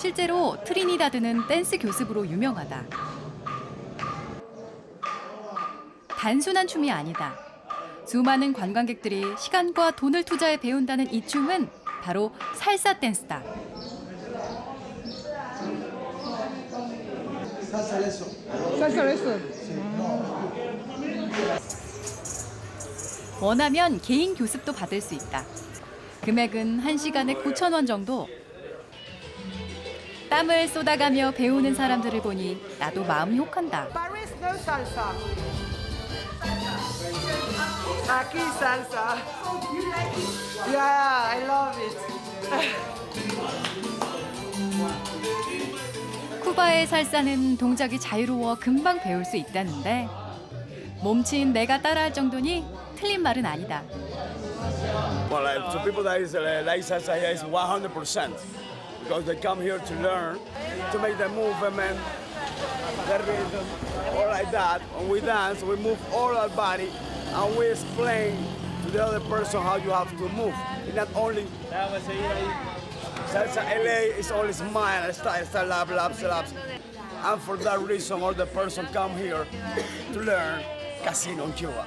실제로 트리니다드는 댄스 교습으로 유명하다. 단순한 춤이 아니다. 수많은 관광객들이 시간과 돈을 투자해 배운다는 이 춤은 바로 살사 댄스다. 원하면 개인 교습도 받을 수 있다. 금액은 한시간에 9천 원 정도. 땀을 쏟아가며 배우는 사람들을 보니 나도 마음이 혹한다. Paris no salsa. Aquí salsa. Yeah, I love it. 쿠바의 살사는 동작이 자유로워 금방 배울 수 있다는데 몸친 내가 따라할 정도니 틀린 말은 a니다. Well, like, to people that is uh, like salsa here is 100% because they come here to learn, to make the movement, the rhythm, all like that. When we dance, we move all our body and we explain to the other person how you have to move. It's not only salsa LA is only smile, style, style, lap, laps, laps. And for that reason, all the person come here to learn casino in Cuba.